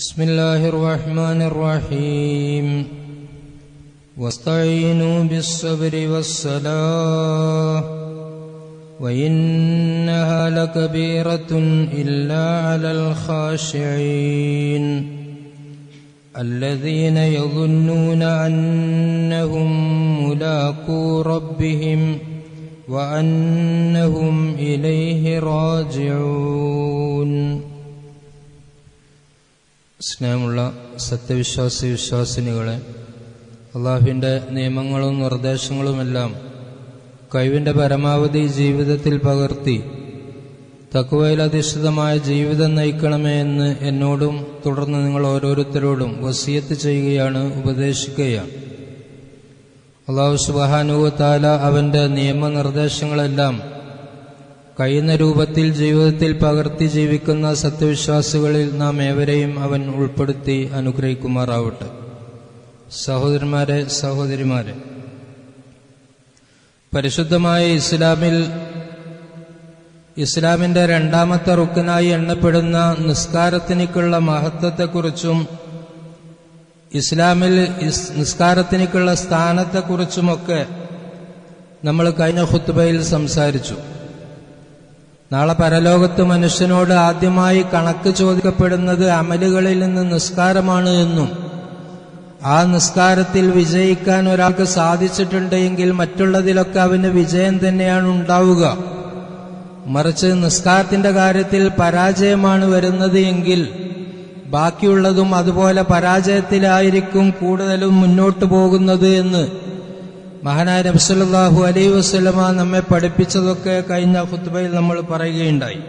بسم الله الرحمن الرحيم. واستعينوا بالصبر والصلاة وإنها لكبيرة إلا على الخاشعين. الذين يظنون أنهم ملاقو ربهم وأنهم إليه راجعون. സ്നേഹമുള്ള സത്യവിശ്വാസി വിശ്വാസിനികളെ അള്ളാഹുവിന്റെ നിയമങ്ങളും നിർദ്ദേശങ്ങളുമെല്ലാം കഴിവിന്റെ പരമാവധി ജീവിതത്തിൽ പകർത്തി തക്കുവയിലധിഷ്ഠിതമായ ജീവിതം നയിക്കണമേ എന്ന് എന്നോടും തുടർന്ന് നിങ്ങൾ ഓരോരുത്തരോടും വസിയത്ത് ചെയ്യുകയാണ് ഉപദേശിക്കുകയാണ് അള്ളാഹു സുബാനുവത്താല അവന്റെ നിയമനിർദ്ദേശങ്ങളെല്ലാം കഴിയുന്ന രൂപത്തിൽ ജീവിതത്തിൽ പകർത്തി ജീവിക്കുന്ന സത്യവിശ്വാസികളിൽ നാം ഏവരെയും അവൻ ഉൾപ്പെടുത്തി അനുഗ്രഹിക്കുമാറാവട്ടെ. സഹോദരന്മാരെ സഹോദരിമാരെ പരിശുദ്ധമായ ഇസ്ലാമിൽ ഇസ്ലാമിന്റെ രണ്ടാമത്തെ റുക്കനായി എണ്ണപ്പെടുന്ന നിസ്കാരത്തിനേക്കുള്ള മഹത്വത്തെക്കുറിച്ചും ഇസ്ലാമിൽ നിസ്കാരത്തിനേക്കുള്ള സ്ഥാനത്തെക്കുറിച്ചുമൊക്കെ നമ്മൾ കഴിഞ്ഞ ഹുത്തുബയിൽ സംസാരിച്ചു. നാളെ പരലോകത്ത് മനുഷ്യനോട് ആദ്യമായി കണക്ക് ചോദിക്കപ്പെടുന്നത് അമലുകളിൽ നിന്ന് നിസ്കാരമാണ് എന്നും ആ നിസ്കാരത്തിൽ വിജയിക്കാൻ ഒരാൾക്ക് സാധിച്ചിട്ടുണ്ടെങ്കിൽ മറ്റുള്ളതിലൊക്കെ അവന് വിജയം തന്നെയാണ് ഉണ്ടാവുക. മറിച്ച് നിസ്കാരത്തിന്റെ കാര്യത്തിൽ പരാജയമാണ് വരുന്നത് എങ്കിൽ ബാക്കിയുള്ളതും അതുപോലെ പരാജയത്തിലായിരിക്കും കൂടുതലും മുന്നോട്ടു പോകുന്നത് എന്ന് മഹാനായ നബ്സല്ലാഹു അലൈ വസ്ലമ നമ്മെ പഠിപ്പിച്ചതൊക്കെ കഴിഞ്ഞ ഖുത്ബയിൽ നമ്മൾ പറയുകയുണ്ടായി.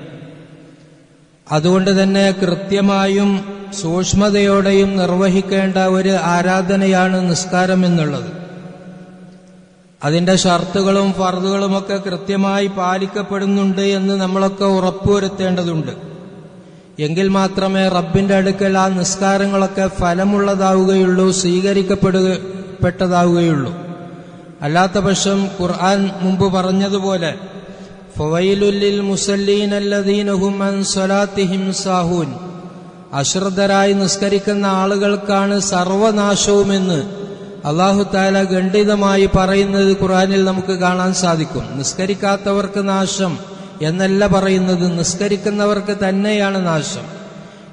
അതുകൊണ്ട് തന്നെ കൃത്യമായും സൂക്ഷ്മതയോടെയും നിർവഹിക്കേണ്ട ഒരു ആരാധനയാണ് നിസ്കാരം എന്നുള്ളത്. അതിന്റെ ഷർത്തുകളും ഫർദുകളുമൊക്കെ കൃത്യമായി പാലിക്കപ്പെടുന്നുണ്ട് എന്ന് നമ്മളൊക്കെ ഉറപ്പുവരുത്തേണ്ടതുണ്ട്. എങ്കിൽ മാത്രമേ റബ്ബിന്റെ അടുക്കൽ ആ നിസ്കാരങ്ങളൊക്കെ ഫലമുള്ളതാവുകയുള്ളൂ സ്വീകരിക്കപ്പെടുകപ്പെട്ടതാവുകയുള്ളൂ അല്ലാത്ത പക്ഷം ഖുർആൻ മുമ്പ് പറഞ്ഞതുപോലെ സ്വലാത്തിഹിം അശ്രദ്ധരായി നിസ്കരിക്കുന്ന ആളുകൾക്കാണ് സർവനാശവുമെന്ന് അള്ളാഹു താല ഖണ്ഡിതമായി പറയുന്നത് ഖുർആനിൽ നമുക്ക് കാണാൻ സാധിക്കും. നിസ്കരിക്കാത്തവർക്ക് നാശം എന്നല്ല പറയുന്നത് നിസ്കരിക്കുന്നവർക്ക് തന്നെയാണ് നാശം.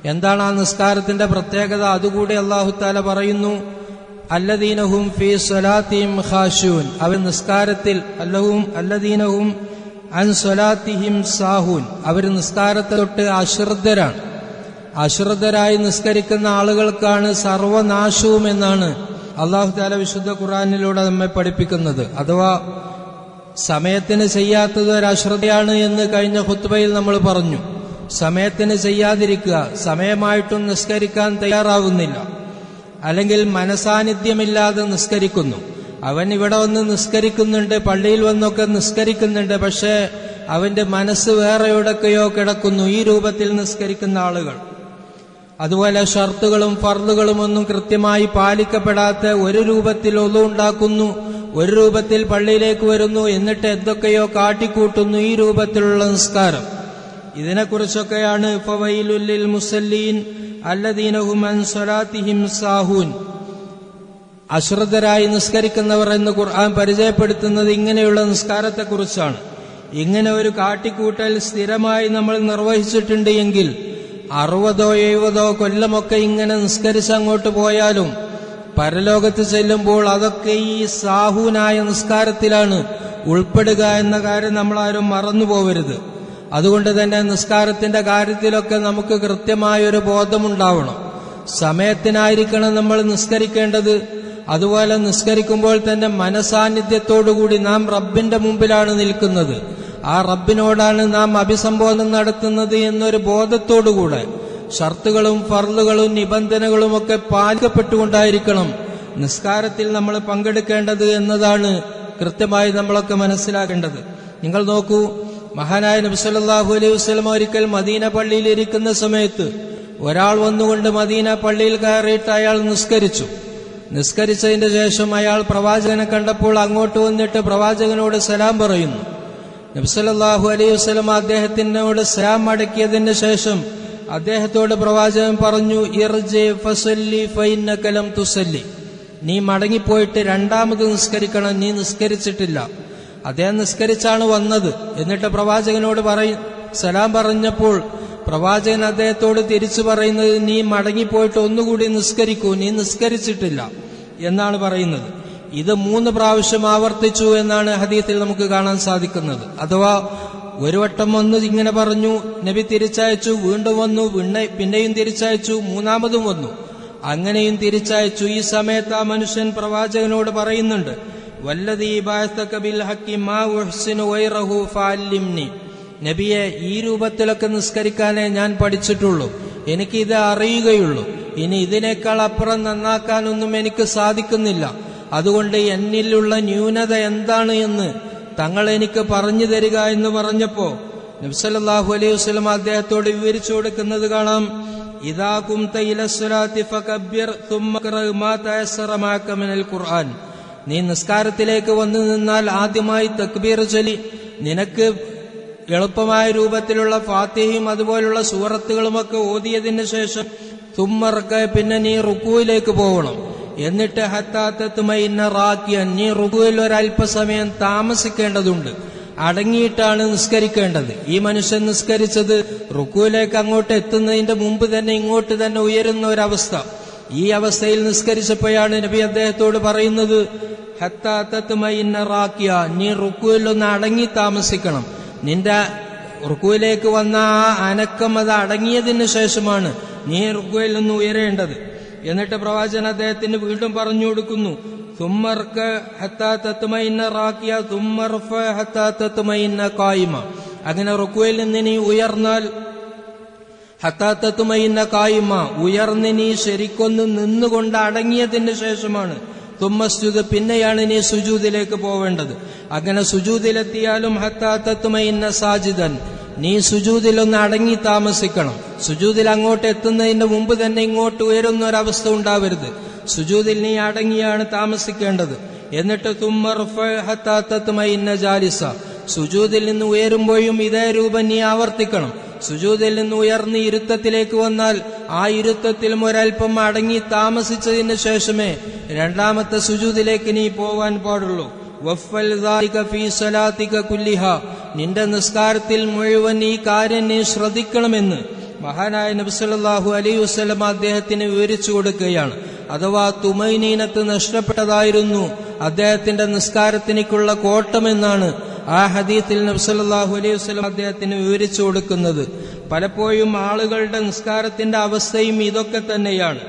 എന്താണ് ആ നിസ്കാരത്തിന്റെ പ്രത്യേകത? അതുകൂടി അള്ളാഹു താല പറയുന്നു അല്ലദീനഹും ഫീ സ്വലാത്തിഹിം ഖാഷൂൻ അവർ നിസ്കാരത്തിൽ അല്ലഹും അല്ലദീനഹും അൻ സ്വലാത്തിഹിം സാഹൂൻ. അവർ നിസ്കാരത്തെ തൊട്ട് അശ്രദ്ധരാണ്. അശ്രദ്ധരായി നിസ്കരിക്കുന്ന ആളുകൾക്കാണ് സർവനാശവും എന്നാണ് അള്ളാഹു താല വിശുദ്ധ ഖുറാനിലൂടെ നമ്മെ പഠിപ്പിക്കുന്നത്. അഥവാ സമയത്തിന് ചെയ്യാത്തത് ഒരു അശ്രദ്ധയാണ് എന്ന് കഴിഞ്ഞ ഹുത്ബയിൽ നമ്മൾ പറഞ്ഞു. സമയത്തിന് ചെയ്യാതിരിക്കുക. സമയമായിട്ടും നിസ്കരിക്കാൻ തയ്യാറാവുന്നില്ല. അല്ലെങ്കിൽ മനസാന്നിധ്യമില്ലാതെ നിസ്കരിക്കുന്നു. അവൻ ഇവിടെ വന്ന് നിസ്കരിക്കുന്നുണ്ട് പള്ളിയിൽ വന്നൊക്കെ നിസ്കരിക്കുന്നുണ്ട് പക്ഷേ അവന്റെ മനസ്സ് വേറെ എവിടൊക്കെയോ കിടക്കുന്നു ഈ രൂപത്തിൽ നിസ്കരിക്കുന്ന ആളുകൾ. അതുപോലെ ഷർത്തുകളും ഫർദുകളും ഒന്നും കൃത്യമായി പാലിക്കപ്പെടാത്ത ഒരു രൂപത്തിൽ ഒന്നുണ്ടാക്കുന്നു ഒരു രൂപത്തിൽ പള്ളിയിലേക്ക് വരുന്നു എന്നിട്ട് എന്തൊക്കെയോ കാട്ടിക്കൂട്ടുന്നു ഈ രൂപത്തിലുള്ള നിസ്കാരം. ഇതിനെക്കുറിച്ചൊക്കെയാണ് ഫവൈലുല്ലിൽ മുസല്ലീൻ അല്ലദീനഹും അൻ സ്വലാത്തിഹിം സാഹൂൻ. അശ്രദ്ധരായി നിസ്കരിക്കുന്നവർ എന്ന് ഖുർആൻ പരിചയപ്പെടുത്തുന്നത് ഇങ്ങനെയുള്ള നിസ്കാരത്തെക്കുറിച്ചാണ്. ഇങ്ങനെ ഒരു കാട്ടിക്കൂട്ടൽ സ്ഥിരമായി നമ്മൾ നിർവഹിച്ചിട്ടുണ്ട് എങ്കിൽ അറുപതോ എഴുപതോ കൊല്ലമൊക്കെ ഇങ്ങനെ നിസ്കരിച്ച് അങ്ങോട്ട് പോയാലും പരലോകത്ത് ചെല്ലുമ്പോൾ അതൊക്കെ ഈ സാഹൂനായ നിസ്കാരത്തിലാണ് ഉൾപ്പെടുക എന്ന കാര്യം നമ്മളാരും മറന്നു പോവരുത് അതുകൊണ്ട് തന്നെ നിസ്കാരത്തിന്റെ കാര്യത്തിലൊക്കെ നമുക്ക് കൃത്യമായൊരു ബോധമുണ്ടാവണം. സമയത്തിനായിരിക്കണം നമ്മൾ നിസ്കരിക്കേണ്ടത്. അതുപോലെ നിസ്കരിക്കുമ്പോൾ തന്നെ മനസാന്നിധ്യത്തോടുകൂടി നാം റബ്ബിന്റെ മുമ്പിലാണ് നിൽക്കുന്നത്. ആ റബ്ബിനോടാണ് നാം അഭിസംബോധന നടത്തുന്നത് എന്നൊരു ബോധത്തോടുകൂടെ. ഷർത്തുകളും ഫർളുകളും നിബന്ധനകളും ഒക്കെ പാലിക്കപ്പെട്ടുകൊണ്ടായിരിക്കണം നിസ്കാരത്തിൽ നമ്മൾ പങ്കെടുക്കേണ്ടത് എന്നതാണ് കൃത്യമായി നമ്മളൊക്കെ മനസ്സിലാക്കേണ്ടത്. നിങ്ങൾ നോക്കൂ മഹാനായ നബിസല്ലാഹു അലൈഹി വസ്ലം ഒരിക്കൽ മദീന പള്ളിയിൽ ഇരിക്കുന്ന സമയത്ത് ഒരാൾ വന്നുകൊണ്ട് മദീന പള്ളിയിൽ കയറിയിട്ട് അയാൾ നിസ്കരിച്ചു. നിസ്കരിച്ചതിന്റെ ശേഷം അയാൾ പ്രവാചകനെ കണ്ടപ്പോൾ അങ്ങോട്ട് വന്നിട്ട് പ്രവാചകനോട് സലാം പറയുന്നു. നബ്സല്ലാഹു അലൈഹി വസ്ലം അദ്ദേഹത്തിനോട് സലാം അടക്കിയതിന് ശേഷം അദ്ദേഹത്തോട് പ്രവാചകൻ പറഞ്ഞു ഇർജെ ഫസല്ലി ഫൈനകലം തുസല്ലി. നീ മടങ്ങിപ്പോയിട്ട് രണ്ടാമത് നിസ്കരിക്കണം നീ നിസ്കരിച്ചിട്ടില്ല. അദ്ദേഹം നിസ്കരിച്ചാണ് വന്നത്. എന്നിട്ട് പ്രവാചകനോട് പറയും സലാം പറഞ്ഞപ്പോൾ പ്രവാചകൻ അദ്ദേഹത്തോട് തിരിച്ചു പറയുന്നത് നീ മടങ്ങിപ്പോയിട്ട് ഒന്നുകൂടി നിസ്കരിക്കൂ നീ നിസ്കരിച്ചിട്ടില്ല. എന്നാണ് പറയുന്നത്. ഇത് മൂന്ന് പ്രാവശ്യം ആവർത്തിച്ചു എന്നാണ് ഹദീത്തിൽ നമുക്ക് കാണാൻ സാധിക്കുന്നത്. അഥവാ ഒരു വട്ടം വന്ന് ഇങ്ങനെ പറഞ്ഞു നബി തിരിച്ചയച്ചു വീണ്ടും വന്നു പിന്നെ- പിന്നെയും തിരിച്ചയച്ചു മൂന്നാമതും വന്നു. അങ്ങനെയും തിരിച്ചയച്ചു. ഈ സമയത്ത് ആ മനുഷ്യൻ പ്രവാചകനോട് പറയുന്നുണ്ട് നബിയെ ഈ രൂപത്തിലൊക്കെ നിസ്കരിക്കാനേ ഞാൻ പഠിച്ചിട്ടുള്ളൂ. എനിക്ക് ഇത് അറിയുകയുള്ളൂ. ഇനി ഇതിനേക്കാൾ അപ്പുറം നന്നാക്കാനൊന്നും എനിക്ക് സാധിക്കുന്നില്ല. അതുകൊണ്ട് എന്നിലുള്ള ന്യൂനത എന്താണ് എന്ന് തങ്ങൾ എനിക്ക് പറഞ്ഞു തരിക എന്ന് പറഞ്ഞപ്പോ നബ്സല്ലാഹു അലൈഹി വസ്ലം അദ്ദേഹത്തോട് വിവരിച്ചു കൊടുക്കുന്നത് കാണാം. ഇതാ കും ഇലസ്വലാത്തി ഫകബ്ബിർ തുമ്മ മാ ഖുർആൻ. നീ നിസ്കാരത്തിലേക്ക് വന്നു നിന്നാൽ ആദ്യമായി തക്ബീർ ചൊല്ലി. നിനക്ക് എളുപ്പമായ രൂപത്തിലുള്ള ഫാത്തിഹയും അതുപോലുള്ള സൂറത്തുകളുമൊക്കെ ഓതിയതിന് ശേഷം തുമ്മറക്ക പിന്നെ നീ റുക്കുവിലേക്ക് പോകണം. എന്നിട്ട് ഹത്താത്തത്തുമൈന്ന റാക്കിയൻ നീ റുക്കുവിൽ ഒരല്പസമയം താമസിക്കേണ്ടതുണ്ട്. അടങ്ങിയിട്ടാണ് നിസ്കരിക്കേണ്ടത്. ഈ മനുഷ്യൻ നിസ്കരിച്ചത് റുക്കുവിലേക്ക് അങ്ങോട്ട് എത്തുന്നതിന്റെ മുമ്പ് തന്നെ ഇങ്ങോട്ട് തന്നെ ഉയരുന്ന ഒരവസ്ഥ. ഈ അവസ്ഥയിൽ നിസ്കരിച്ചപ്പോഴാണ് നബി അദ്ദേഹത്തോട് പറയുന്നത് ഹത്താത്തത്തുമൈന്ന റാക്കിയ നീ റുക്കുവിലൊന്ന് അടങ്ങി താമസിക്കണം. നിന്റെ റുക്കുവിലേക്ക് വന്ന ആ അനക്കം അത് അടങ്ങിയതിന് ശേഷമാണ് നീ റുക്കുവിൽ നിന്ന് ഉയരേണ്ടത്. എന്നിട്ട് പ്രവാചകൻ അദ്ദേഹത്തിന് വീണ്ടും പറഞ്ഞു കൊടുക്കുന്നു തുമ്മർക്ക് ഹത്താത്തത്തുമൈന്ന റാക്കിയ തുമ്മർഫ കായ്മ. അങ്ങനെ റുക്കുവിൽ നിന്ന് നീ ഉയർന്നാൽ ഹത്താത്തത്തുമൈന്ന കായ്മ ഉയർന്ന് നീ ശരിക്കൊന്ന് നിന്നുകൊണ്ട് അടങ്ങിയതിന് ശേഷമാണ്. തുമ്മസ്തുത് പിന്നെയാണ് നീ സുജൂതിലേക്ക് പോവേണ്ടത്. അങ്ങനെ സുജൂതിലെത്തിയാലും ഹത്താത്തത്തുമൈന്ന സാജിദൻ നീ സുജൂതിലൊന്ന് അടങ്ങി താമസിക്കണം. സുജൂതിൽ അങ്ങോട്ട് എത്തുന്നതിന് മുമ്പ് തന്നെ ഇങ്ങോട്ട് ഉയരുന്ന ഒരവസ്ഥ ഉണ്ടാവരുത്. സുജൂതിൽ നീ അടങ്ങിയാണ് താമസിക്കേണ്ടത്. എന്നിട്ട് തുമ്മർഫത്താത്തത്തുമൈന്ന ജാലിസ സുജൂതിൽ നിന്ന് ഉയരുമ്പോഴും ഇതേ രൂപം നീ ആവർത്തിക്കണം. സുജൂതിൽ നിന്ന് ഉയർന്ന് ഇരുത്തത്തിലേക്ക് വന്നാൽ ആ ഇരുത്തത്തിൽ ഒരൽപ്പം അടങ്ങി താമസിച്ചതിന് ശേഷമേ രണ്ടാമത്തെ സുജൂതിലേക്ക് നീ പോവാൻ പാടുള്ളൂ. കുല്ലിഹ. നിന്റെ നിസ്കാരത്തിൽ മുഴുവൻ ഈ കാര്യം നീ ശ്രദ്ധിക്കണമെന്ന് മഹാനായ നബ്സല്ലാഹു അലി വസ്ലം അദ്ദേഹത്തിന് വിവരിച്ചു കൊടുക്കുകയാണ്. അഥവാ തുമൈനീനത്ത് നഷ്ടപ്പെട്ടതായിരുന്നു അദ്ദേഹത്തിന്റെ നിസ്കാരത്തിനേക്കുള്ള കോട്ടമെന്നാണ് ആ ഹദീത്തിൽ നബ്സല്ലാഹു അലൈഹി വസ്ലം അദ്ദേഹത്തിന് വിവരിച്ചു കൊടുക്കുന്നത് പലപ്പോഴും ആളുകളുടെ നിസ്കാരത്തിന്റെ അവസ്ഥയും ഇതൊക്കെ തന്നെയാണ്.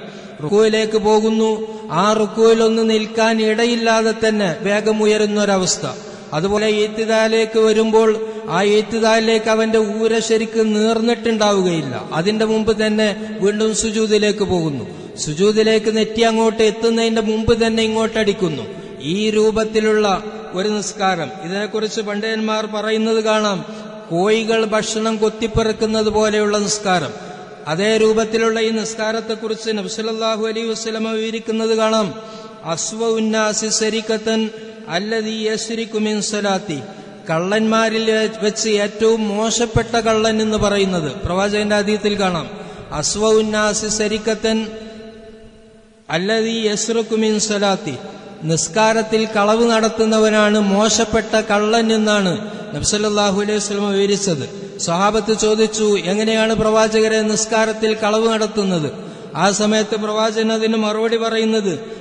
റുക്കുവിലേക്ക് പോകുന്നു. ആ റുക്കുവിലൊന്ന് നിൽക്കാൻ ഇടയില്ലാതെ തന്നെ വേഗമുയരുന്ന ഒരവസ്ഥ അതുപോലെ ഈത്തിദാലേക്ക് വരുമ്പോൾ ആ ഈത്തിദാലിലേക്ക് അവന്റെ ഊര ശരിക്ക് നീർന്നിട്ടുണ്ടാവുകയില്ല. അതിന്റെ മുമ്പ് തന്നെ വീണ്ടും സുജൂതിലേക്ക് പോകുന്നു. സുജൂതിലേക്ക് നെറ്റി അങ്ങോട്ട് എത്തുന്നതിന്റെ മുമ്പ് തന്നെ ഇങ്ങോട്ടടിക്കുന്നു ഈ രൂപത്തിലുള്ള ഒരു നിസ്കാരം. ഇതിനെക്കുറിച്ച് പണ്ഡിതന്മാർ പറയുന്നത് കാണാം. കോഴികൾ ഭക്ഷണം കൊത്തിപ്പിറക്കുന്നത് പോലെയുള്ള നിസ്കാരം. അതേ രൂപത്തിലുള്ള ഈ നിസ്കാരത്തെക്കുറിച്ച് നബ്സലല്ലാഹു അലൈഹി വസ്ലമ വിവരിക്കുന്നത് കാണാം. അസ്വ ഉന്നാസി സരിക്കത്തൻ അല്ലതീ യസ്രിക്കുമിൻ സലാത്തി. കള്ളന്മാരിൽ വെച്ച് ഏറ്റവും മോശപ്പെട്ട കള്ളൻ എന്ന് പറയുന്നത്. പ്രവാചകന്റെ അതീത്തിൽ കാണാം. അസ്വ ഉന്നാസി സരിക്കത്തൻ അല്ലതീ യസ്രുക്കുമിൻ സലാത്തി. നിസ്കാരത്തിൽ കളവ് നടത്തുന്നവനാണ് മോശപ്പെട്ട കള്ളൻ എന്നാണ് നബ്സല്ലാഹു അലൈഹി സ്വലം വിവരിച്ചത്. സ്വഹാബത്ത് ചോദിച്ചു എങ്ങനെയാണ് പ്രവാചകരെ നിസ്കാരത്തിൽ കളവ് നടത്തുന്നത്? ആ സമയത്ത് പ്രവാചകൻ അതിന് മറുപടി പറയുന്നത്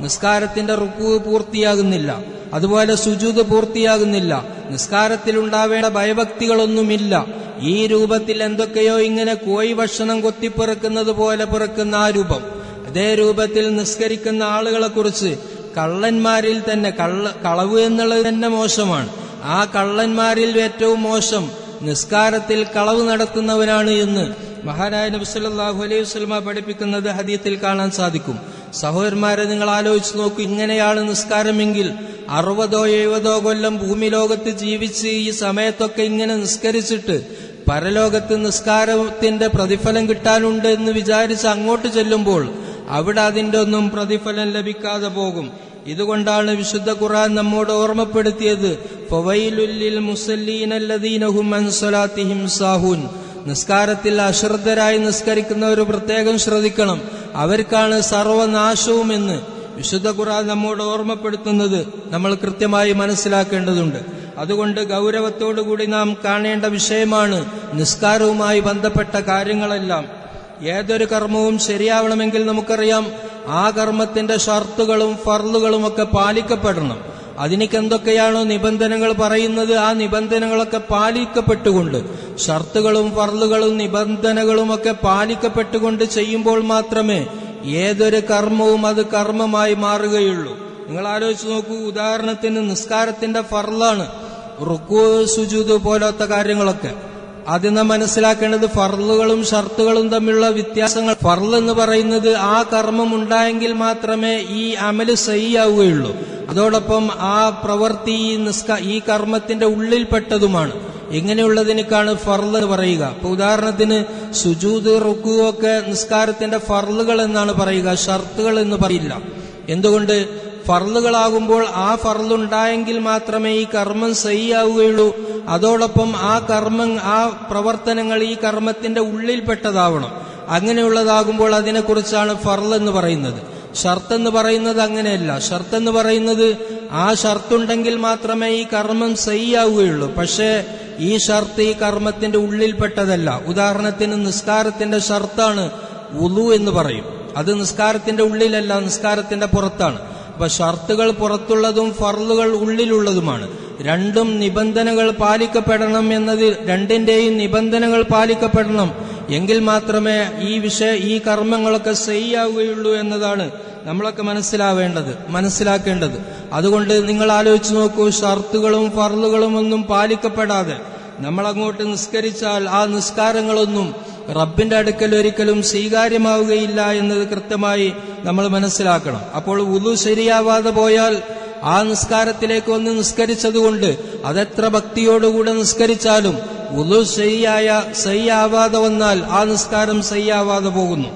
നിസ്കാരത്തിന്റെ റുക്കു പൂർത്തിയാകുന്നില്ല. അതുപോലെ സുജൂത് പൂർത്തിയാകുന്നില്ല. നിസ്കാരത്തിൽ ഉണ്ടാവേണ്ട ഭയഭക്തികളൊന്നുമില്ല. ഈ രൂപത്തിൽ എന്തൊക്കെയോ ഇങ്ങനെ കോഴി ഭക്ഷണം കൊത്തിപ്പിറക്കുന്നത് പോലെ പിറക്കുന്ന ആ രൂപം. അതേ രൂപത്തിൽ നിസ്കരിക്കുന്ന ആളുകളെ കുറിച്ച് കള്ളന്മാരിൽ തന്നെ കള്ള കളവ് എന്നുള്ളത് തന്നെ മോശമാണ്. ആ കള്ളന്മാരിൽ ഏറ്റവും മോശം നിസ്കാരത്തിൽ കളവ് നടത്തുന്നവനാണ് എന്ന് മഹാനായ നബ്സല്ലാഹു അലൈഹി വസ്ലമ പഠിപ്പിക്കുന്നത് ഹദീത്തിൽ കാണാൻ സാധിക്കും. സഹോദരന്മാരെ നിങ്ങൾ ആലോചിച്ച് നോക്കൂ ഇങ്ങനെയാണ് നിസ്കാരമെങ്കിൽ അറുപതോ എഴുപതോ കൊല്ലം ഭൂമി ലോകത്ത് ജീവിച്ച് ഈ സമയത്തൊക്കെ ഇങ്ങനെ നിസ്കരിച്ചിട്ട് പരലോകത്ത് നിസ്കാരത്തിന്റെ പ്രതിഫലം കിട്ടാനുണ്ട് എന്ന് വിചാരിച്ച് അങ്ങോട്ട് ചെല്ലുമ്പോൾ അവിടെ അതിന്റെ ഒന്നും പ്രതിഫലം ലഭിക്കാതെ പോകും. ഇതുകൊണ്ടാണ് വിശുദ്ധ ഖുറാൻ നമ്മോട് ഓർമ്മപ്പെടുത്തിയത് നിസ്കാരത്തിൽ അശ്രദ്ധരായി നിസ്കരിക്കുന്നവർ പ്രത്യേകം ശ്രദ്ധിക്കണം. അവർക്കാണ് സർവനാശവുമെന്ന് വിശുദ്ധ ഖുറാൻ നമ്മോട് ഓർമ്മപ്പെടുത്തുന്നത്. നമ്മൾ കൃത്യമായി മനസ്സിലാക്കേണ്ടതുണ്ട്. അതുകൊണ്ട് ഗൗരവത്തോടുകൂടി നാം കാണേണ്ട വിഷയമാണ് നിസ്കാരവുമായി ബന്ധപ്പെട്ട കാര്യങ്ങളെല്ലാം. ഏതൊരു കർമ്മവും ശരിയാവണമെങ്കിൽ നമുക്കറിയാം ആ കർമ്മത്തിന്റെ ഷർത്തുകളും ഫർളുകളും ഒക്കെ പാലിക്കപ്പെടണം. അതിനൊക്കെ എന്തൊക്കെയാണോ നിബന്ധനകൾ പറയുന്നത് ആ നിബന്ധനകളൊക്കെ പാലിക്കപ്പെട്ടുകൊണ്ട് ഷർത്തുകളും ഫർളുകളും നിബന്ധനകളും ഒക്കെ പാലിക്കപ്പെട്ടുകൊണ്ട് ചെയ്യുമ്പോൾ മാത്രമേ ഏതൊരു കർമ്മവും അത് കർമ്മമായി മാറുകയുള്ളൂ. നിങ്ങൾ ആലോചിച്ച് നോക്കൂ ഉദാഹരണത്തിന് നിസ്കാരത്തിന്റെ ഫർളാണ്. റുക്കു സുജൂദ് പോലത്തെ കാര്യങ്ങളൊക്കെ. ആദ്യം നാം മനസ്സിലാക്കേണ്ടത് ഫർളുകളും ഷർത്തുകളും തമ്മിലുള്ള വ്യത്യാസങ്ങൾ. ഫർൽ എന്ന് പറയുന്നത് ആ കർമ്മം ഉണ്ടായെങ്കിൽ മാത്രമേ ഈ അമൽ സഹിയാവുകയുള്ളൂ. അതോടൊപ്പം ആ പ്രവൃത്തി ഈ നിസ്ക ഈ കർമ്മത്തിന്റെ ഉള്ളിൽപ്പെട്ടതുമാണ്. ഇങ്ങനെയുള്ളതിനേക്കാണ് ഫർൾ എന്ന് പറയുക. ഇപ്പൊ ഉദാഹരണത്തിന് സുജൂത് റുക്കു ഒക്കെ നിസ്കാരത്തിന്റെ ഫർളുകൾ എന്നാണ് പറയുക. ഷർത്തുകൾ എന്ന് പറയില്ല. എന്തുകൊണ്ട്? ഫർളുകളാകുമ്പോൾ ആ ഫർളുണ്ടായെങ്കിൽ മാത്രമേ ഈ കർമ്മം സഹിയാവുകയുള്ളൂ. അതോടൊപ്പം ആ കർമ്മം ആ പ്രവർത്തനങ്ങൾ ഈ കർമ്മത്തിന്റെ ഉള്ളിൽപ്പെട്ടതാവണം. അങ്ങനെയുള്ളതാകുമ്പോൾ അതിനെക്കുറിച്ചാണ് ഫർൾ എന്ന് പറയുന്നത്. ഷർത്ത് എന്ന് പറയുന്നത് അങ്ങനെയല്ല. ഷർത്ത് എന്ന് പറയുന്നത് ആ ഷർത്തുണ്ടെങ്കിൽ മാത്രമേ ഈ കർമ്മം സഹിയാവുകയുള്ളൂ. പക്ഷേ ഈ ഷർത്ത് ഈ കർമ്മത്തിന്റെ ഉള്ളിൽപ്പെട്ടതല്ല. ഉദാഹരണത്തിന് നിസ്കാരത്തിന്റെ ഷർത്താണ് ഉലു എന്ന് പറയും. അത് നിസ്കാരത്തിന്റെ ഉള്ളിലല്ല നിസ്കാരത്തിന്റെ പുറത്താണ്. അപ്പൊ ഷർത്തുകൾ പുറത്തുള്ളതും ഫർളുകൾ ഉള്ളിലുള്ളതുമാണ്. രണ്ടും നിബന്ധനകൾ പാലിക്കപ്പെടണം എന്നത് രണ്ടിന്റെയും നിബന്ധനകൾ പാലിക്കപ്പെടണം. എങ്കിൽ മാത്രമേ ഈ വിഷയ ഈ കർമ്മങ്ങളൊക്കെ ശരിയാവുകയുള്ളൂ എന്നതാണ് നമ്മളൊക്കെ മനസ്സിലാവേണ്ടത് മനസ്സിലാക്കേണ്ടത്. അതുകൊണ്ട് നിങ്ങൾ ആലോചിച്ച് നോക്കൂ ഷർത്തുകളും ഫർളുകളും ഒന്നും പാലിക്കപ്പെടാതെ നമ്മളങ്ങോട്ട് നിസ്കരിച്ചാൽ ആ നിസ്കാരങ്ങളൊന്നും റബ്ബിന്റെ അടുക്കൽ ഒരിക്കലും സ്വീകാര്യമാവുകയില്ല എന്നത് കൃത്യമായി നമ്മൾ മനസ്സിലാക്കണം. അപ്പോൾ ഉതു ശരിയാവാതെ പോയാൽ ആ നിസ്കാരത്തിലേക്ക് ഒന്ന് നിസ്കരിച്ചതുകൊണ്ട് അതെത്ര ഭക്തിയോടുകൂടെ നിസ്കരിച്ചാലും ഉതു ശരിയായ സയ്യാവാതെ വന്നാൽ ആ നിസ്കാരം സയ്യാവാതെ പോകുന്നു.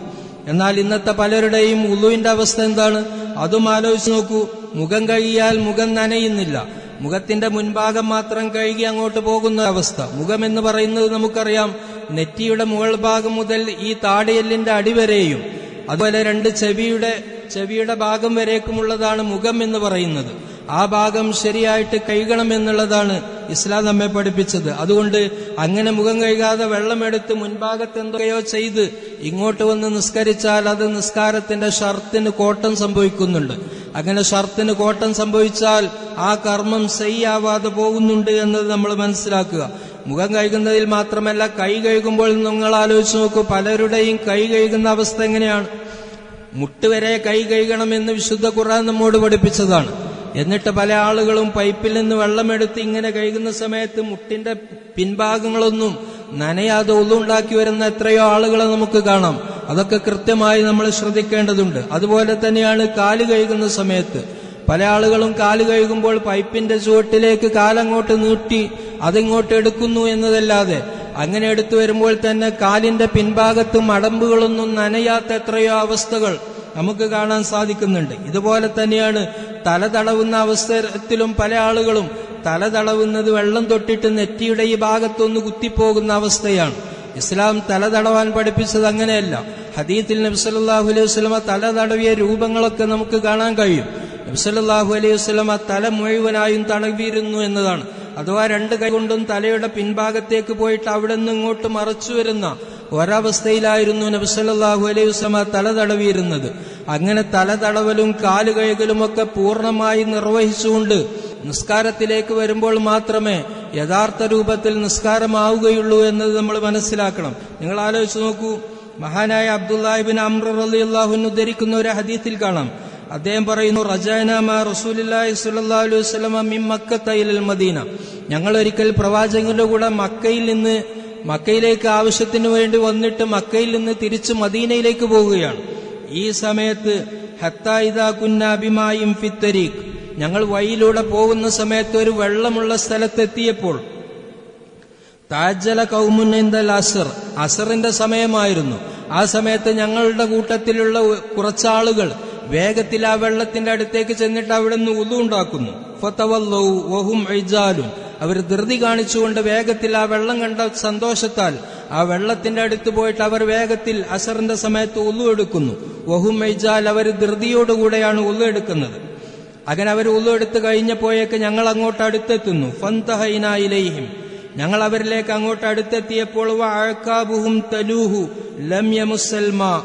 എന്നാൽ ഇന്നത്തെ പലരുടെയും ഉളുവിന്റെ അവസ്ഥ എന്താണ്? അതും ആലോചിച്ച് നോക്കൂ. മുഖം കഴിയാൽ മുഖം നനയുന്നില്ല. മുഖത്തിന്റെ മുൻഭാഗം മാത്രം കഴുകി അങ്ങോട്ട് പോകുന്ന അവസ്ഥ. മുഖം എന്ന് പറയുന്നത് നമുക്കറിയാം. നെറ്റിയുടെ മുകൾ ഭാഗം മുതൽ ഈ താടിയെല്ലിന്റെ അടിവരെയും അതുപോലെ രണ്ട് ചെവിയുടെ ചെവിയുടെ ഭാഗം വരേക്കുമുള്ളതാണ് മുഖം എന്ന് പറയുന്നത്. ആ ഭാഗം ശരിയായിട്ട് കഴുകണം എന്നുള്ളതാണ് ഇസ്ലാം നമ്മെ പഠിപ്പിച്ചത്. അതുകൊണ്ട് അങ്ങനെ മുഖം കഴുകാതെ വെള്ളമെടുത്ത് മുൻഭാഗത്ത് എന്തൊക്കെയോ ചെയ്ത് ഇങ്ങോട്ട് വന്ന് നിസ്കരിച്ചാൽ അത് നിസ്കാരത്തിന്റെ ഷർത്തിന് കോട്ടം സംഭവിക്കുന്നുണ്ട്. അങ്ങനെ ഷർത്തിന് കോട്ടം സംഭവിച്ചാൽ ആ കർമ്മം ചെയ്യാവാതെ പോകുന്നുണ്ട് എന്നത് നമ്മൾ മനസ്സിലാക്കുക. മുഖം കഴുകുന്നതിൽ മാത്രമല്ല കൈ കഴുകുമ്പോൾ നിങ്ങൾ ആലോചിച്ച് നോക്കൂ പലരുടെയും കൈ കഴുകുന്ന അവസ്ഥ എങ്ങനെയാണ്? മുട്ടുവരെ കൈ കഴുകണമെന്ന് വിശുദ്ധ ഖുർആൻ നമ്മോട് പഠിപ്പിച്ചതാണ്. എന്നിട്ട് പല ആളുകളും പൈപ്പിൽ നിന്ന് വെള്ളമെടുത്ത് ഇങ്ങനെ കഴുകുന്ന സമയത്ത് മുട്ടിന്റെ പിൻഭാഗങ്ങളൊന്നും നനയാതെ ഒന്നുണ്ടാക്കി വരുന്ന എത്രയോ ആളുകളെ നമുക്ക് കാണാം. അതൊക്കെ കൃത്യമായി നമ്മൾ ശ്രദ്ധിക്കേണ്ടതുണ്ട്. അതുപോലെ തന്നെയാണ് കാൽ കഴുകുന്ന സമയത്ത്. പല ആളുകളും കാൽ കഴുകുമ്പോൾ പൈപ്പിന്റെ ചുവട്ടിലേക്ക് കാലങ്ങോട്ട് നീട്ടി അതിങ്ങോട്ട് എടുക്കുന്നു എന്നതല്ലാതെ. അങ്ങനെ എടുത്തു വരുമ്പോൾ തന്നെ കാലിന്റെ പിൻഭാഗത്തും മടമ്പുകളൊന്നും നനയാത്ത എത്രയോ അവസ്ഥകൾ നമുക്ക് കാണാൻ സാധിക്കുന്നുണ്ട്. ഇതുപോലെ തന്നെയാണ് തല തടവുന്ന അവസരത്തിലും പല ആളുകളും തല തടവുന്നത് വെള്ളം തൊട്ടിട്ട് നെറ്റിയുടെ ഈ ഭാഗത്തൊന്ന് കുത്തിപ്പോകുന്ന അവസ്ഥയാണ്. ഇസ്ലാം തല തടവാൻ പഠിപ്പിച്ചത് അങ്ങനെയല്ല. ഹദീത്തിൽ നബ്സലാഹു അലൈഹി വസ്ലമ തല തടവിയ രൂപങ്ങളൊക്കെ നമുക്ക് കാണാൻ കഴിയും. നബ്സലാഹു അലൈഹി വസ്ലമ തല മുഴുവനായും തടവിയിരുന്നു എന്നതാണ്. അഥവാ രണ്ട് കൈ കൊണ്ടും തലയുടെ പിൻഭാഗത്തേക്ക് പോയിട്ട് അവിടെ നിന്ന് ഇങ്ങോട്ട് മറച്ചു വരുന്ന ഒരവസ്ഥയിലായിരുന്നു അലൈഹി വസ്ലമ തല തടവിയിരുന്നത്. അങ്ങനെ തല തടവലും കാലുകഴുകലുമൊക്കെ പൂർണമായി നിർവഹിച്ചുകൊണ്ട് നിസ്കാരത്തിലേക്ക് വരുമ്പോൾ മാത്രമേ യഥാർത്ഥ രൂപത്തിൽ നിസ്കാരമാവുകയുള്ളൂ എന്നത് നമ്മൾ മനസ്സിലാക്കണം. നിങ്ങൾ ആലോചിച്ച് നോക്കൂ. മഹാനായ അബ്ദുല്ലാഹിബിൻ അമ്ര അലി അള്ളാഹുൻ ഉദ്ധരിക്കുന്ന ഒരു ഹദീത്തിൽ കാണാം. അദ്ദേഹം പറയുന്നു റജാനാമ അലൈഹി മദീന. ഞങ്ങൾ ഒരിക്കൽ പ്രവാചകന്റെ കൂടെ മക്കയിൽ നിന്ന് മക്കയിലേക്ക് ആവശ്യത്തിന് വേണ്ടി വന്നിട്ട് മക്കയിൽ നിന്ന് തിരിച്ച് മദീനയിലേക്ക് പോവുകയാണ്. ഈ സമയത്ത് ഹത്തായിദാ കുന്നാബിമായും ഫിത്തരീഖ് ഞങ്ങൾ വഴിയിലൂടെ പോകുന്ന സമയത്ത് ഒരു വെള്ളമുള്ള സ്ഥലത്തെത്തിയപ്പോൾ താജല കൗമുന്നൽ അസർ. അസറിന്റെ സമയമായിരുന്നു. ആ സമയത്ത് ഞങ്ങളുടെ കൂട്ടത്തിലുള്ള കുറച്ചാളുകൾ വേഗത്തിൽ ആ വെള്ളത്തിന്റെ അടുത്തേക്ക് ചെന്നിട്ട് അവിടെ നിന്ന് ഉതു ഉണ്ടാക്കുന്നു വഹും ഐജാലും അവർ ധൃതി കാണിച്ചുകൊണ്ട് വേഗത്തിൽ ആ വെള്ളം കണ്ട സന്തോഷത്താൽ ആ വെള്ളത്തിന്റെ അടുത്ത് പോയിട്ട് അവർ വേഗത്തിൽ അസറിന്റെ സമയത്ത് ഉള്ളു എടുക്കുന്നു. വഹും ഐജാൽ അവർ ധൃതിയോടുകൂടെയാണ് ഉള്ളു എടുക്കുന്നത്. അങ്ങനെ അവർ ഉള്ളു എടുത്ത് കഴിഞ്ഞപ്പോഴേക്ക് ഞങ്ങൾ അങ്ങോട്ട് അടുത്തെത്തുന്നു. ഫന്തഹൈനായിലേഹിം ഞങ്ങൾ അവരിലേക്ക് അങ്ങോട്ട് അടുത്തെത്തിയപ്പോൾ തലൂഹു ലംയമുസൽമ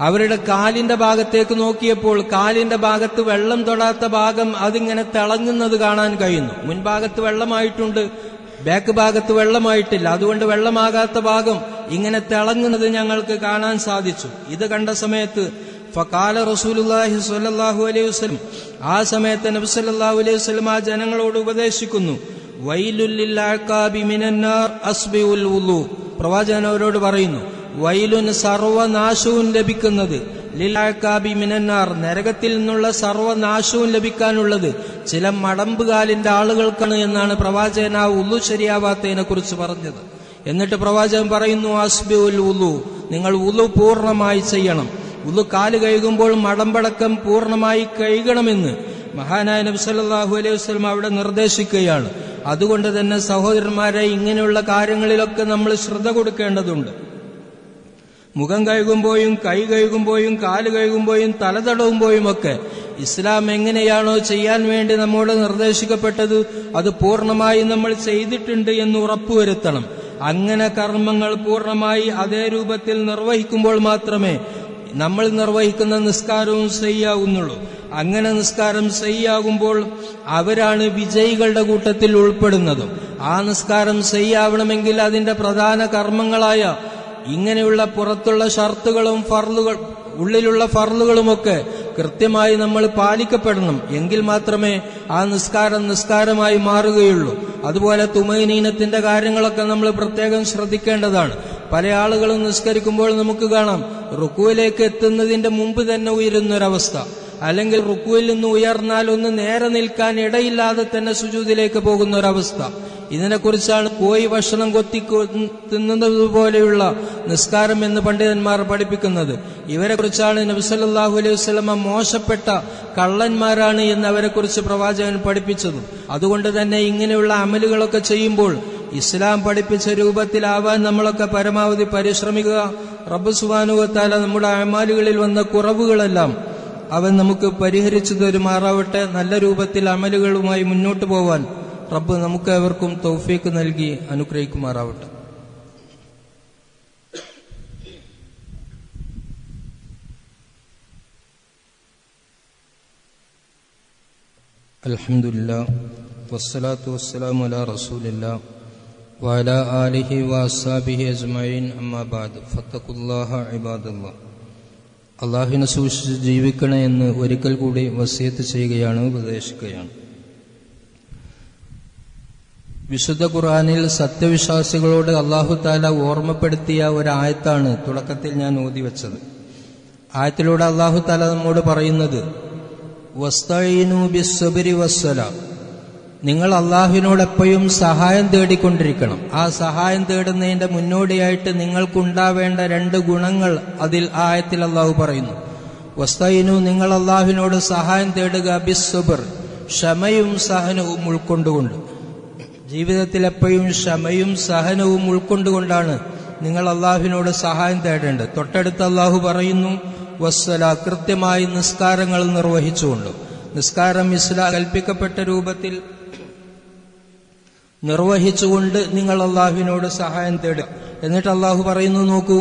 അവരുടെ കാലിന്റെ ഭാഗത്തേക്ക് നോക്കിയപ്പോൾ കാലിന്റെ ഭാഗത്ത് വെള്ളം തൊടാത്ത ഭാഗം അതിങ്ങനെ തിളങ്ങുന്നത് കാണാൻ കഴിയുന്നു. മുൻഭാഗത്ത് വെള്ളമായിട്ടുണ്ട് ബാക്ക് ഭാഗത്ത് വെള്ളമായിട്ടില്ല. അതുകൊണ്ട് വെള്ളമാകാത്ത ഭാഗം ഇങ്ങനെ തിളങ്ങുന്നത് ഞങ്ങൾക്ക് കാണാൻ സാധിച്ചു. ഇത് കണ്ട സമയത്ത് ഫക്കാല റസൂലുല്ലാഹി സ്വല്ലല്ലാഹു അലൈഹി വസ്ലം ആ സമയത്ത് നബി അലൈഹി വസ്ലം ആ ജനങ്ങളോട് ഉപദേശിക്കുന്നു. വൈലുല്ലിൽ അസ്ബിഉൽ പ്രവാചകൻ അവരോട് പറയുന്നു വൈലുന് സർവനാശവും ലഭിക്കുന്നത്. ലിലാക്കാബി മിനന്നാർ നരകത്തിൽ നിന്നുള്ള സർവനാശവും ലഭിക്കാനുള്ളത് ചില മടമ്പുകാലിന്റെ ആളുകൾക്കാണ് എന്നാണ് പ്രവാചകൻ ആ ഉള്ളു ശരിയാവാത്തതിനെ കുറിച്ച് പറഞ്ഞത്. എന്നിട്ട് പ്രവാചകൻ പറയുന്നു അസ്ബി ഉൽ ഉലു നിങ്ങൾ ഉലു പൂർണമായി ചെയ്യണം. ഉലു കാൽ കഴുകുമ്പോൾ മടമ്പടക്കം പൂർണമായി കഴുകണമെന്ന് മഹാനായ നബി സല്ലല്ലാഹു അലൈഹി വസല്ലം അവിടെ നിർദ്ദേശിക്കുകയാണ്. അതുകൊണ്ട് തന്നെ സഹോദരന്മാരെ ഇങ്ങനെയുള്ള കാര്യങ്ങളിലൊക്കെ നമ്മൾ ശ്രദ്ധ കൊടുക്കേണ്ടതുണ്ട്. മുഖം കഴുകുമ്പോഴും കൈ കഴുകുമ്പോഴും കാൽ കഴുകുമ്പോഴും തല തടവുമ്പോഴുമൊക്കെ ഇസ്ലാം എങ്ങനെയാണോ ചെയ്യാൻ വേണ്ടി നമ്മോട് നിർദ്ദേശിക്കപ്പെട്ടത് അത് പൂർണമായി നമ്മൾ ചെയ്തിട്ടുണ്ട് എന്ന് ഉറപ്പുവരുത്തണം. അങ്ങനെ കർമ്മങ്ങൾ പൂർണമായി അതേ രൂപത്തിൽ നിർവഹിക്കുമ്പോൾ മാത്രമേ നമ്മൾ നിർവഹിക്കുന്ന നിസ്കാരവും ചെയ്യാവുന്നുള്ളൂ അങ്ങനെ നിസ്കാരം ശരിയാകുമ്പോൾ അവരാണ് വിജയികളുടെ കൂട്ടത്തിൽ ഉൾപ്പെടുന്നതും. ആ നിസ്കാരം ശരിയാവണമെങ്കിൽ അതിന്റെ പ്രധാന കർമ്മങ്ങളായ ഇങ്ങനെയുള്ള പുറത്തുള്ള ഷർത്തുകളും ഫർലുകൾ ഉള്ളിലുള്ള ഫർലുകളുമൊക്കെ കൃത്യമായി നമ്മൾ പാലിക്കപ്പെടണം. എങ്കിൽ മാത്രമേ ആ നിസ്കാരം നിസ്കാരമായി മാറുകയുള്ളൂ. അതുപോലെ തുമൈനീനത്തിന്റെ കാര്യങ്ങളൊക്കെ നമ്മൾ പ്രത്യേകം ശ്രദ്ധിക്കേണ്ടതാണ്. പല ആളുകളും നിസ്കരിക്കുമ്പോൾ നമുക്ക് കാണാം റുക്കുവിലേക്ക് എത്തുന്നതിന്റെ മുമ്പ് തന്നെ ഉയരുന്നൊരവസ്ഥ. അല്ലെങ്കിൽ റുക്കുവിൽ നിന്ന് ഉയർന്നാൽ ഒന്ന് നേരെ നിൽക്കാൻ ഇടയില്ലാതെ തന്നെ സുജൂതിലേക്ക് പോകുന്ന ഒരവസ്ഥ ഇതിനെക്കുറിച്ചാണ് കോയി ഭക്ഷണം കൊത്തി തിന്നുന്നത് പോലെയുള്ള നിസ്കാരം എന്ന് പണ്ഡിതന്മാർ പഠിപ്പിക്കുന്നത്. ഇവരെ കുറിച്ചാണ് നബിസല്ലാഹു അലൈഹി വസ്ലമ മോശപ്പെട്ട കള്ളന്മാരാണ് എന്ന് അവരെക്കുറിച്ച് പ്രവാചകൻ പഠിപ്പിച്ചതും. അതുകൊണ്ട് തന്നെ ഇങ്ങനെയുള്ള അമലുകളൊക്കെ ചെയ്യുമ്പോൾ ഇസ്ലാം പഠിപ്പിച്ച രൂപത്തിലാവാൻ നമ്മളൊക്കെ പരമാവധി പരിശ്രമിക്കുക. റബ്ബ് സുബാനുവത്താല നമ്മുടെ അമാലുകളിൽ വന്ന കുറവുകളെല്ലാം അവൻ നമുക്ക് പരിഹരിച്ചു തരുമാറാവട്ടെ നല്ല രൂപത്തിൽ അമലുകളുമായി മുന്നോട്ടു പോവാൻ റബ്ബ് നമുക്കേവർക്കും തൗഫീക്ക് നൽകി അനുഗ്രഹിക്കുമാറാവട്ടെ. അലഹമില്ല വസ്സലാത്തു വസ്സലാം അല റസൂലില്ല വല ആലിഹി വാസാബിഹി അജ്മൈൻ അമ്മാബാദ് ഫത്തഖുല്ലാഹ ഇബാദുല്ല അള്ളാഹിനെ സൂക്ഷിച്ച് ജീവിക്കണമെന്ന് ഒരിക്കൽ കൂടി വസിയത്ത് ചെയ്യുകയാണ് ഉപദേശിക്കുകയാണ്. വിശുദ്ധ ഖുർആാനിൽ സത്യവിശ്വാസികളോട് അള്ളാഹു താല ഓർമ്മപ്പെടുത്തിയ ഒരായത്താണ് തുടക്കത്തിൽ ഞാൻ ഓതി വെച്ചത്. ആയത്തിലൂടെ അള്ളാഹു താല നമ്മോട് പറയുന്നത് നിങ്ങൾ അള്ളാഹുവിനോട് എപ്പോഴും സഹായം തേടിക്കൊണ്ടിരിക്കണം. ആ സഹായം തേടുന്നതിന്റെ മുന്നോടിയായിട്ട് നിങ്ങൾക്കുണ്ടാവേണ്ട രണ്ട് ഗുണങ്ങൾ അതിൽ ആയത്തിൽ അള്ളാഹു പറയുന്നു. വസ്തൈനു നിങ്ങൾ അള്ളാഹുവിനോട് സഹായം തേടുക ബിസ്വബർ ക്ഷമയും സഹനവും ഉൾക്കൊണ്ടുകൊണ്ട്. ജീവിതത്തിൽ എപ്പോഴും ക്ഷമയും സഹനവും ഉൾക്കൊണ്ടുകൊണ്ടാണ് നിങ്ങൾ അള്ളാഹുവിനോട് സഹായം തേടേണ്ടത്. തൊട്ടടുത്ത് അള്ളാഹു പറയുന്നു വസ്സല കൃത്യമായി നിസ്കാരങ്ങൾ നിർവഹിച്ചുകൊണ്ട്. നിസ്കാരം ഇസ്ലാം കൽപ്പിക്കപ്പെട്ട രൂപത്തിൽ നിർവഹിച്ചുകൊണ്ട് നിങ്ങൾ അള്ളാഹുവിനോട് സഹായം തേടുക. എന്നിട്ട് അള്ളാഹു പറയുന്നു നോക്കൂ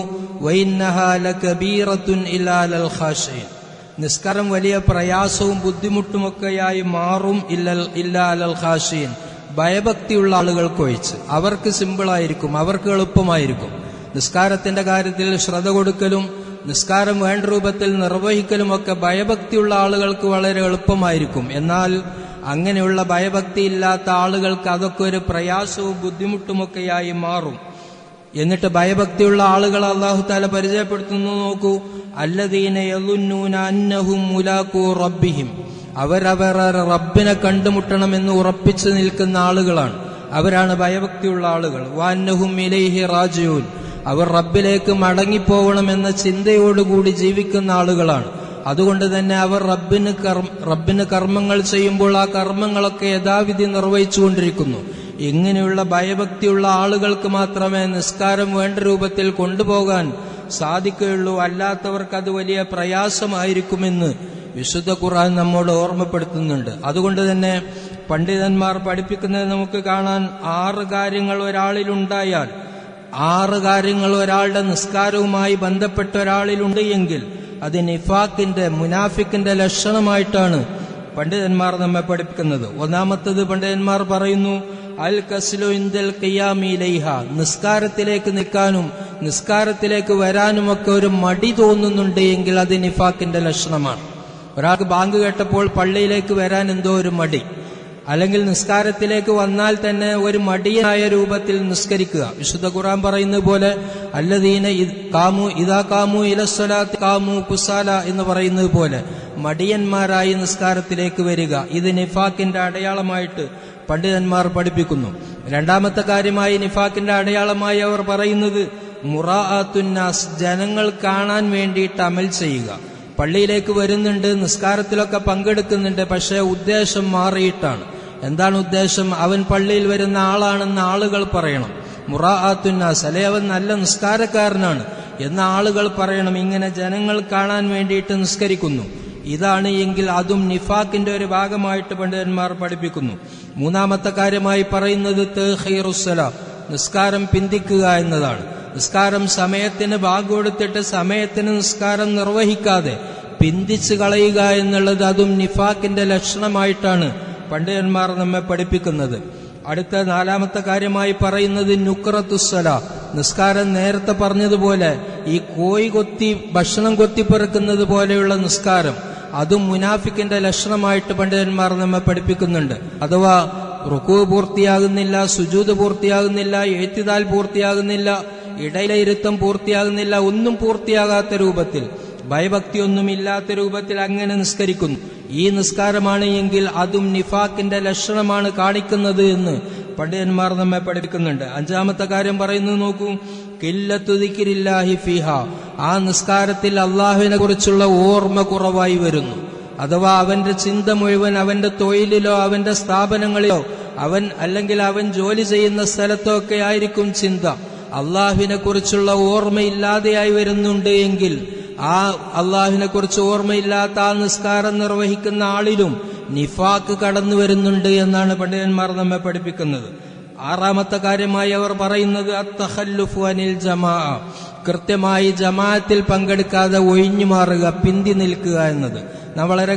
നിസ്കാരം വലിയ പ്രയാസവും ബുദ്ധിമുട്ടുമൊക്കെയായി മാറും ഇല്ലൽ ഇല്ലാലൽ ഖാഷീൻ ഭയഭക്തിയുള്ള ആളുകൾക്ക് ഒഴിച്ച്. അവർക്ക് സിമ്പിളായിരിക്കും അവർക്ക് എളുപ്പമായിരിക്കും. നിസ്കാരത്തിന്റെ കാര്യത്തിൽ ശ്രദ്ധ കൊടുക്കലും നിസ്കാരം വേണ്ട രൂപത്തിൽ നിർവഹിക്കലുമൊക്കെ ഭയഭക്തിയുള്ള ആളുകൾക്ക് വളരെ എളുപ്പമായിരിക്കും. എന്നാൽ അങ്ങനെയുള്ള ഭയഭക്തി ഇല്ലാത്ത ആളുകൾക്ക് അതൊക്കെ ഒരു പ്രയാസവും ബുദ്ധിമുട്ടുമൊക്കെയായി മാറും. എന്നിട്ട് ഭയഭക്തിയുള്ള ആളുകൾ അള്ളാഹു താല പരിചയപ്പെടുത്തുന്നു നോക്കൂ. അല്ലദീന അന്നഹും മുലാക്കു റബ്ബിഹിം. അവരവർ റബ്ബിനെ കണ്ടുമുട്ടണമെന്ന് ഉറപ്പിച്ചു നിൽക്കുന്ന ആളുകളാണ്. അവരാണ് ഭയഭക്തിയുള്ള ആളുകൾ. വാന്നഹും ഇലൈഹി അവർ റബ്ബിലേക്ക് മടങ്ങിപ്പോകണമെന്ന ചിന്തയോടുകൂടി ജീവിക്കുന്ന ആളുകളാണ്. അതുകൊണ്ട് തന്നെ അവർ റബ്ബിന് റബ്ബിന് കർമ്മങ്ങൾ ചെയ്യുമ്പോൾ ആ കർമ്മങ്ങളൊക്കെ യഥാവിധി നിർവഹിച്ചുകൊണ്ടിരിക്കുന്നു. ഇങ്ങനെയുള്ള ഭയഭക്തിയുള്ള ആളുകൾക്ക് മാത്രമേ നിസ്കാരം വേണ്ട രൂപത്തിൽ കൊണ്ടുപോകാൻ സാധിക്കുകയുള്ളൂ. അല്ലാത്തവർക്ക് അത് വലിയ പ്രയാസമായിരിക്കുമെന്ന് വിശുദ്ധ ഖുർആൻ നമ്മോട് ഓർമ്മപ്പെടുത്തുന്നുണ്ട്. അതുകൊണ്ട് തന്നെ പണ്ഡിതന്മാർ പഠിപ്പിക്കുന്നത് നമുക്ക് കാണാൻ ആറ് കാര്യങ്ങൾ ഒരാളിലുണ്ടായാൽ ആറ് കാര്യങ്ങൾ ഒരാളുടെ നിസ്കാരവുമായി ബന്ധപ്പെട്ട ഒരാളിലുണ്ട് എങ്കിൽ അത് നിഫാക്കിന്റെ മുനാഫിക്കിന്റെ ലക്ഷണമായിട്ടാണ് പണ്ഡിതന്മാർ നമ്മെ പഠിപ്പിക്കുന്നത്. ഒന്നാമത്തത് പണ്ഡിതന്മാർ പറയുന്നു അൽ കസ്ലു ഇന്ദൽ കയ്യാമീലൈഹ നിസ്കാരത്തിലേക്ക് നിൽക്കാനും നിസ്കാരത്തിലേക്ക് വരാനുമൊക്കെ ഒരു മടി തോന്നുന്നുണ്ട് എങ്കിൽ അത് നിഫാക്കിന്റെ ലക്ഷണമാണ്. ഒരാൾക്ക് ബാങ്ക് കേട്ടപ്പോൾ പള്ളിയിലേക്ക് വരാൻ എന്തോ ഒരു മടി. അല്ലെങ്കിൽ നിസ്കാരത്തിലേക്ക് വന്നാൽ തന്നെ ഒരു മടിയായ രൂപത്തിൽ നിസ്കരിക്കുക. വിശുദ്ധ ഖുറാൻ പറയുന്നത് പോലെ അല്ലദീന കാമു ഇതാ കാമു ഇലസ്വലാത്ത് കാമു കുസാല എന്ന് പറയുന്നത് പോലെ മടിയന്മാരായി നിസ്കാരത്തിലേക്ക് വരിക. ഇത് നിഫാക്കിന്റെ അടയാളമായിട്ട് പണ്ഡിതന്മാർ പഠിപ്പിക്കുന്നു. രണ്ടാമത്തെ കാര്യമായി നിഫാക്കിന്റെ അടയാളമായി അവർ പറയുന്നത് മുറാത്തുന്നാസ് ജനങ്ങൾ കാണാൻ വേണ്ടിയിട്ട് അമൽ ചെയ്യുക. പള്ളിയിലേക്ക് വരുന്നുണ്ട് നിസ്കാരത്തിലൊക്കെ പങ്കെടുക്കുന്നുണ്ട് പക്ഷേ ഉദ്ദേശം മാറിയിട്ടാണ്. എന്താണ് ഉദ്ദേശം? അവൻ പള്ളിയിൽ വരുന്ന ആളാണെന്ന് ആളുകൾ പറയണം. മുറാ ആത്തുന്നാസ് അല്ലെ അവൻ നല്ല നിസ്കാരക്കാരനാണ്. എന്ന ആളുകൾ പറയണം ഇങ്ങനെ ജനങ്ങൾ കാണാൻ വേണ്ടിയിട്ട് നിസ്കരിക്കുന്നു. ഇതാണ് എങ്കിൽ അതും നിഫാക്കിന്റെ ഒരു ഭാഗമായിട്ട് പണ്ഡിതന്മാർ പഠിപ്പിക്കുന്നു. മൂന്നാമത്തെ കാര്യമായി പറയുന്നത് തേഹീറുസല നിസ്കാരം പിന്തിക്കുക എന്നതാണ്. നിസ്കാരം സമയത്തിന് കൊടുത്തിട്ട് സമയത്തിന് നിസ്കാരം നിർവഹിക്കാതെ പിന്തിച്ചു കളയുക എന്നുള്ളത് അതും നിഫാക്കിന്റെ ലക്ഷണമായിട്ടാണ് പണ്ഡിതന്മാർ നമ്മെ പഠിപ്പിക്കുന്നത്. അടുത്ത നാലാമത്തെ കാര്യമായി പറയുന്നത് നുക്രത്തുസ്വല നിസ്കാരം നേരത്തെ പറഞ്ഞതുപോലെ ഈ കോഴി കൊത്തി ഭക്ഷണം കൊത്തിപ്പെറുക്കുന്നത് പോലെയുള്ള നിസ്കാരം. അതും മുനാഫിക്കിന്റെ ലക്ഷണമായിട്ട് പണ്ഡിതന്മാർ നമ്മെ പഠിപ്പിക്കുന്നുണ്ട്. അഥവാ റുക്കു പൂർത്തിയാകുന്നില്ല സുജൂത് പൂർത്തിയാകുന്നില്ല എഴുത്തിതാൽ പൂർത്തിയാകുന്നില്ല ഇടയിലെ ഇരുത്തം പൂർത്തിയാകുന്നില്ല ഒന്നും പൂർത്തിയാകാത്ത രൂപത്തിൽ. ഭയഭക്തിയൊന്നുമില്ലാത്ത രൂപത്തിൽ അങ്ങനെ നിസ്കരിക്കുന്നു. ഈ നിസ്കാരമാണ് എങ്കിൽ അതും നിഫാക്കിന്റെ ലക്ഷണമാണ് കാണിക്കുന്നത് എന്ന് പണ്ഡിതന്മാർ നമ്മെ പഠിപ്പിക്കുന്നുണ്ട്. അഞ്ചാമത്തെ കാര്യം പറയുന്നത് നോക്കൂ. കില്ലത്തുതിക്കിരില്ലാഹി ഫിഹ. ആ നിസ്കാരത്തിൽ അള്ളാഹുവിനെ കുറിച്ചുള്ള ഓർമ്മ കുറവായി വരുന്നു. അഥവാ അവന്റെ ചിന്ത മുഴുവൻ അവന്റെ തൊഴിലിലോ അവന്റെ സ്ഥാപനങ്ങളിലോ അവൻ അല്ലെങ്കിൽ അവൻ ജോലി ചെയ്യുന്ന സ്ഥലത്തോ ഒക്കെ ആയിരിക്കും ചിന്ത. അള്ളാഹുവിനെ കുറിച്ചുള്ള ഓർമ്മയില്ലാതെയായി വരുന്നുണ്ട് എങ്കിൽ ആ അള്ളാഹുവിനെ കുറിച്ച് ഓർമ്മയില്ലാത്ത ആ നിസ്കാരം നിർവഹിക്കുന്ന ആളിലും നിഫാക്ക് കടന്നു വരുന്നുണ്ട് എന്നാണ് പണ്ഡിതന്മാർ നമ്മെ പഠിപ്പിക്കുന്നത്. ആറാമത്തെ കാര്യമായി അവർ പറയുന്നത് അത്തഹല്ലുഫു അനിൽ ജമാ. കൃത്യമായി ജമാഅത്തിൽ പങ്കെടുക്കാതെ ഒഴിഞ്ഞു മാറുക പിന്തി നിൽക്കുക എന്നത്. നാം വളരെ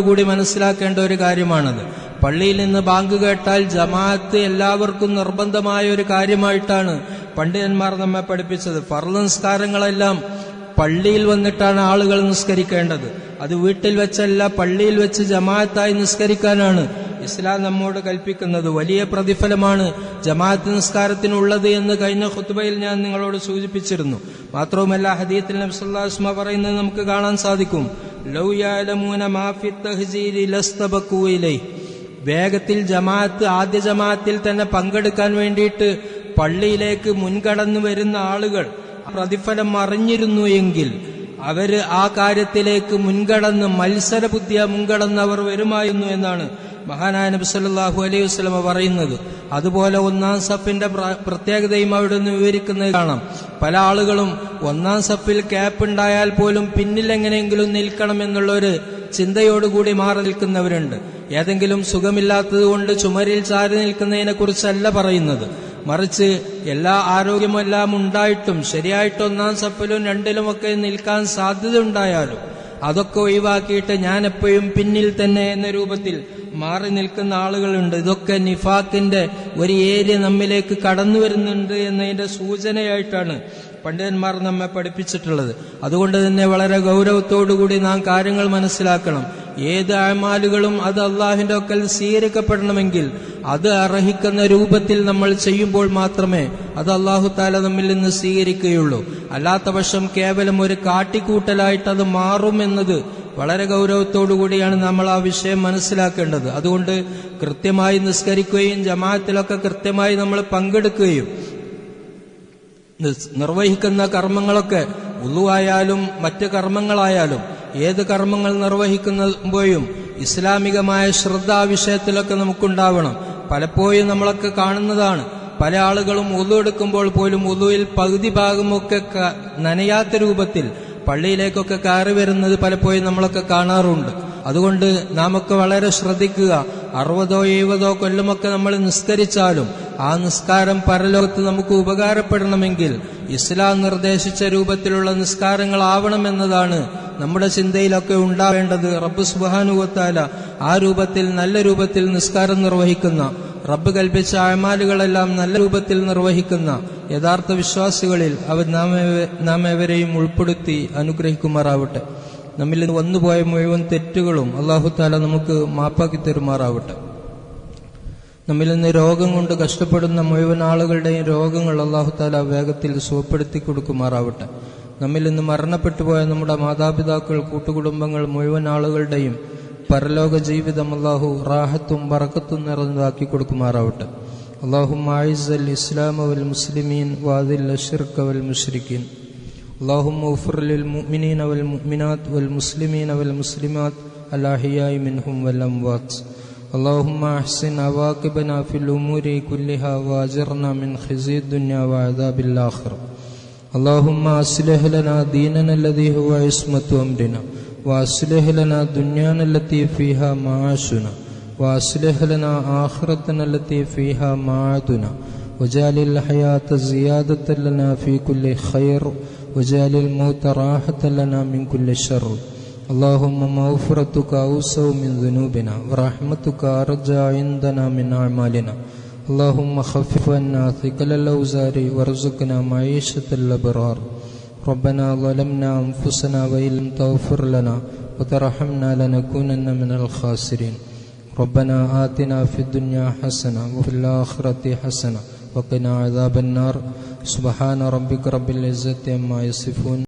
കൂടി മനസ്സിലാക്കേണ്ട ഒരു കാര്യമാണത്. പള്ളിയിൽ നിന്ന് ബാങ്ക് കേട്ടാൽ ജമാഅത്ത് എല്ലാവർക്കും നിർബന്ധമായ ഒരു കാര്യമായിട്ടാണ് പണ്ഡിതന്മാർ നമ്മെ പഠിപ്പിച്ചത്. ഫർദ് നിസ്കാരങ്ങളെല്ലാം പള്ളിയിൽ വന്നിട്ടാണ് ആളുകൾ നിസ്കരിക്കേണ്ടത്. അത് വീട്ടിൽ വെച്ചല്ല പള്ളിയിൽ വെച്ച് ജമാഅത്തായി നിസ്കരിക്കാനാണ് ഇസ്ലാം നമ്മോട് കൽപ്പിക്കുന്നത്. വലിയ പ്രതിഫലമാണ് ജമാഅത്ത് നിസ്കാരത്തിനുള്ളത് എന്ന് കഴിഞ്ഞ ഖുത്ബയിൽ ഞാൻ നിങ്ങളോട് സൂചിപ്പിച്ചിരുന്നു. മാത്രവുമല്ല ഹദീത്തിൽ നബ്സുല്ലാസ്മ പറയുന്നത് നമുക്ക് കാണാൻ സാധിക്കും. വേഗത്തിൽ ജമാഅത്ത് ആദ്യ ജമാഅത്തിൽ തന്നെ പങ്കെടുക്കാൻ വേണ്ടിയിട്ട് പള്ളിയിലേക്ക് മുൻകടന്നു വരുന്ന ആളുകൾ പ്രതിഫലം അറിഞ്ഞിരുന്നു എങ്കിൽ അവർ ആ കാര്യത്തിലേക്ക് മുൻകടന്ന് മത്സരബുദ്ധിയ മുൻകടന്ന് അവർ വരുമായിരുന്നു എന്നാണ് മഹാനായ നബി സല്ലാഹു അലൈഹി വസ്ലമ പറയുന്നത്. അതുപോലെ ഒന്നാം സഫിന്റെ പ്രത്യേകതയും അവിടെ നിന്ന് വിവരിക്കുന്നത് കാണാം. പല ആളുകളും ഒന്നാം സഫിൽ ക്യാപ്പ് ഉണ്ടായാൽ പോലും പിന്നിൽ എങ്ങനെയെങ്കിലും നിൽക്കണം എന്നുള്ള ഒരു ചിന്തയോടുകൂടി മാറി നിൽക്കുന്നവരുണ്ട്. ഏതെങ്കിലും സുഖമില്ലാത്തത് കൊണ്ട് ചുമരിൽ ചാരി നിൽക്കുന്നതിനെ കുറിച്ചല്ല പറയുന്നത്. മറിച്ച് എല്ലാ ആരോഗ്യമെല്ലാം ഉണ്ടായിട്ടും ശരിയായിട്ട് ഒന്നാം സപ്പിലും രണ്ടിലുമൊക്കെ നിൽക്കാൻ സാധ്യത ഉണ്ടായാലും അതൊക്കെ ഒഴിവാക്കിയിട്ട് ഞാൻ എപ്പോഴും പിന്നിൽ തന്നെ എന്ന രൂപത്തിൽ മാറി നിൽക്കുന്ന ആളുകളുണ്ട്. ഇതൊക്കെ നിഫാക്കിന്റെ ഒരു ഏരിയ നമ്മിലേക്ക് കടന്നു വരുന്നുണ്ട് എന്നതിന്റെ സൂചനയായിട്ടാണ് പണ്ഡിതന്മാർ നമ്മെ പഠിപ്പിച്ചിട്ടുള്ളത്. അതുകൊണ്ട് തന്നെ വളരെ ഗൗരവത്തോടുകൂടി നാം കാര്യങ്ങൾ മനസ്സിലാക്കണം. ഏത് അമാലുകളും അത് അള്ളാഹിന്റെ ഒക്കൽ സ്വീകരിക്കപ്പെടണമെങ്കിൽ അത് അർഹിക്കുന്ന രൂപത്തിൽ നമ്മൾ ചെയ്യുമ്പോൾ മാത്രമേ അത് അള്ളാഹു താല നമ്മിൽ നിന്ന് സ്വീകരിക്കുകയുള്ളൂ. അല്ലാത്ത പക്ഷം കേവലം ഒരു കാട്ടിക്കൂട്ടലായിട്ട് അത് മാറുമെന്നത് വളരെ കൂടിയാണ് നമ്മൾ ആ വിഷയം മനസ്സിലാക്കേണ്ടത്. അതുകൊണ്ട് കൃത്യമായി നിസ്കരിക്കുകയും ജമാഅത്തിലൊക്കെ കൃത്യമായി നമ്മൾ പങ്കെടുക്കുകയും നിർവഹിക്കുന്ന കർമ്മങ്ങളൊക്കെ ഉള്ളുവായാലും മറ്റ് കർമ്മങ്ങളായാലും ഏത് കർമ്മങ്ങൾ നിർവഹിക്കുമ്പോഴും ഇസ്ലാമികമായ ശ്രദ്ധാവിഷയത്തിലൊക്കെ നമുക്കുണ്ടാവണം. പലപ്പോഴും നമ്മളൊക്കെ കാണുന്നതാണ് പല ആളുകളും ഉളു എടുക്കുമ്പോൾ പോലും ഉളുവിൽ പകുതി ഭാഗമൊക്കെ നനയാത്ത രൂപത്തിൽ പള്ളിയിലേക്കൊക്കെ കയറി വരുന്നത് പലപ്പോഴും നമ്മളൊക്കെ കാണാറുണ്ട്. അതുകൊണ്ട് നമുക്ക് വളരെ ശ്രദ്ധിക്കുക. അറുപതോ എഴുപതോ കൊല്ലമൊക്കെ നമ്മൾ നിസ്കരിച്ചാലും ആ നിസ്കാരം പരലോകത്ത് നമുക്ക് ഉപകാരപ്പെടണമെങ്കിൽ ഇസ്ലാം നിർദ്ദേശിച്ച രൂപത്തിലുള്ള നിസ്കാരങ്ങളാവണമെന്നതാണ് നമ്മുടെ ചിന്തയിലൊക്കെ ഉണ്ടാവേണ്ടത് റബ്ബ് സുബാനുവത്താല ആ രൂപത്തിൽ നല്ല രൂപത്തിൽ നിസ്കാരം നിർവഹിക്കുന്ന റബ്ബ് കൽപ്പിച്ച അമാലുകളെല്ലാം നല്ല രൂപത്തിൽ നിർവഹിക്കുന്ന യഥാർത്ഥ വിശ്വാസികളിൽ അവർ നാം എവരെയും ഉൾപ്പെടുത്തി അനുഗ്രഹിക്കുമാറാവട്ടെ. നമ്മിൽ വന്നുപോയ മുഴുവൻ തെറ്റുകളും അള്ളാഹു താല നമുക്ക് മാപ്പാക്കി തരുമാറാവട്ടെ. നമ്മിൽ നിന്ന് രോഗം കൊണ്ട് കഷ്ടപ്പെടുന്ന മുഴുവൻ ആളുകളുടെയും രോഗങ്ങൾ അള്ളാഹു താല വേഗത്തിൽ സുഖപ്പെടുത്തി കൊടുക്കുമാറാവട്ടെ. നമ്മിൽ നിന്ന് മരണപ്പെട്ടു പോയ നമ്മുടെ മാതാപിതാക്കൾ കൂട്ടുകുടുംബങ്ങൾ മുഴുവൻ ആളുകളുടെയും പരലോക ജീവിതം അള്ളാഹു റാഹത്തും ബറക്കത്തും നിറഞ്ഞതാക്കി കൊടുക്കുമാറാവട്ടെ അള്ളാഹു ആയിസ് ഇസ്ലാം വൽ മുസ്ലിമീൻ വാദിൽ അഷിർക്ക വൽ മുഷ്രിഖീൻ اللهم اغفر للمؤمنين والمؤمنات والمسلمين والمسلمات الأحياء منهم والأموات اللهم أحسن عواقبنا في الأمور كلها وأجرنا من خزي الدنيا وعذاب الآخرة اللهم أصلح لنا ديننا الذي هو عصمة أمرنا وأصلح لنا دنيانا التي فيها معاشنا وأصلح لنا آخرتنا التي فيها معادنا وجعل الحياة زيادة لنا في كل خير وجعل الموت راحة لنا من كل شر اللهم مغفرتك أوسع من ذنوبنا ورحمتك أرجى عندنا من أعمالنا اللهم خفف عنا ثقل الأوزار وارزقنا معيشة الأبرار. ربنا ظلمنا أنفسنا وإن لم تغفر لنا وترحمنا لنكونن من الخاسرين. ربنا آتنا في الدنيا حسنة وفي الآخرة حسنة وقنا عذاب النار. سبحان ربك رب العزة عما يصفون.